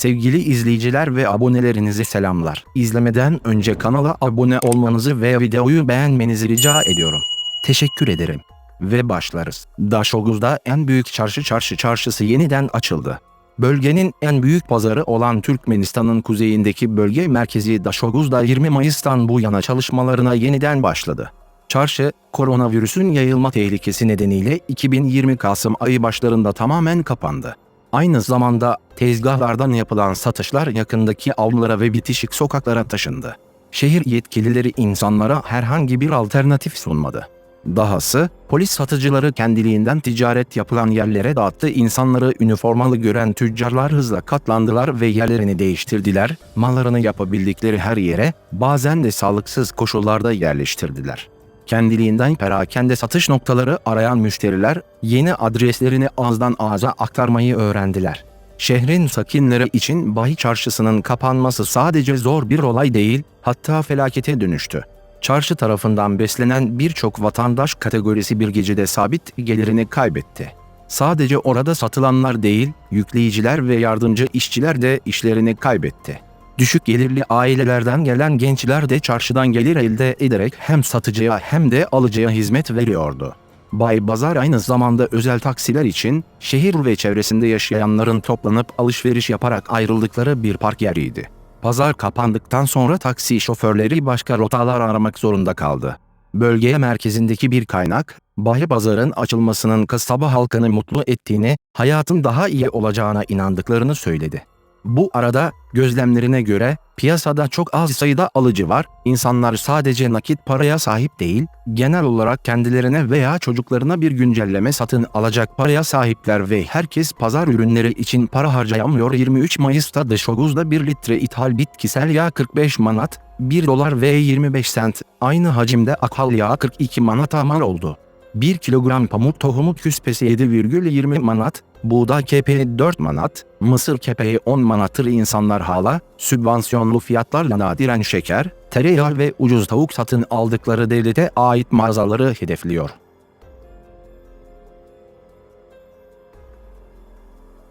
Sevgili izleyiciler ve abonelerinize selamlar. İzlemeden önce kanala abone olmanızı ve videoyu beğenmenizi rica ediyorum. Teşekkür ederim. Ve başlarız. Daşoguz'da en büyük çarşı çarşı çarşısı yeniden açıldı. Bölgenin en büyük pazarı olan Türkmenistan'ın kuzeyindeki bölge merkezi Daşoguz'da 20 Mayıs'tan bu yana çalışmalarına yeniden başladı. Çarşı, koronavirüsün yayılma tehlikesi nedeniyle 2020 Kasım ayı başlarında tamamen kapandı. Aynı zamanda tezgahlardan yapılan satışlar yakındaki avlulara ve bitişik sokaklara taşındı. Şehir yetkilileri insanlara herhangi bir alternatif sunmadı. Dahası polis satıcıları kendiliğinden ticaret yapılan yerlere dağıttı insanları üniformalı gören tüccarlar hızla katlandılar ve yerlerini değiştirdiler, mallarını yapabildikleri her yere bazen de sağlıksız koşullarda yerleştirdiler. Kendiliğinden perakende satış noktaları arayan müşteriler yeni adreslerini ağızdan ağza aktarmayı öğrendiler. Şehrin sakinleri için Bahi Çarşısı'nın kapanması sadece zor bir olay değil, hatta felakete dönüştü. Çarşı tarafından beslenen birçok vatandaş kategorisi bir gecede sabit gelirini kaybetti. Sadece orada satılanlar değil, yükleyiciler ve yardımcı işçiler de işlerini kaybetti. Düşük gelirli ailelerden gelen gençler de çarşıdan gelir elde ederek hem satıcıya hem de alıcıya hizmet veriyordu. Bay Bazar aynı zamanda özel taksiler için şehir ve çevresinde yaşayanların toplanıp alışveriş yaparak ayrıldıkları bir park yeriydi. Pazar kapandıktan sonra taksi şoförleri başka rotalar aramak zorunda kaldı. Bölge merkezindeki bir kaynak, Bahi Pazar'ın açılmasının kasaba halkını mutlu ettiğini, hayatın daha iyi olacağına inandıklarını söyledi. Bu arada gözlemlerine göre piyasada çok az sayıda alıcı var. İnsanlar sadece nakit paraya sahip değil, genel olarak kendilerine veya çocuklarına bir güncelleme satın alacak paraya sahipler ve herkes pazar ürünleri için para harcayamıyor. 23 Mayıs'ta Dışoguz'da 1 litre ithal bitkisel yağ 45 manat, 1 dolar ve 25 sent. Aynı hacimde akal yağı 42 manata mal oldu. 1 kilogram pamuk tohumu küspesi 7,20 manat, buğday kepeği 4 manat, mısır kepeği 10 manattır insanlar hala, sübvansiyonlu fiyatlarla nadiren şeker, tereyağı ve ucuz tavuk satın aldıkları devlete ait mağazaları hedefliyor.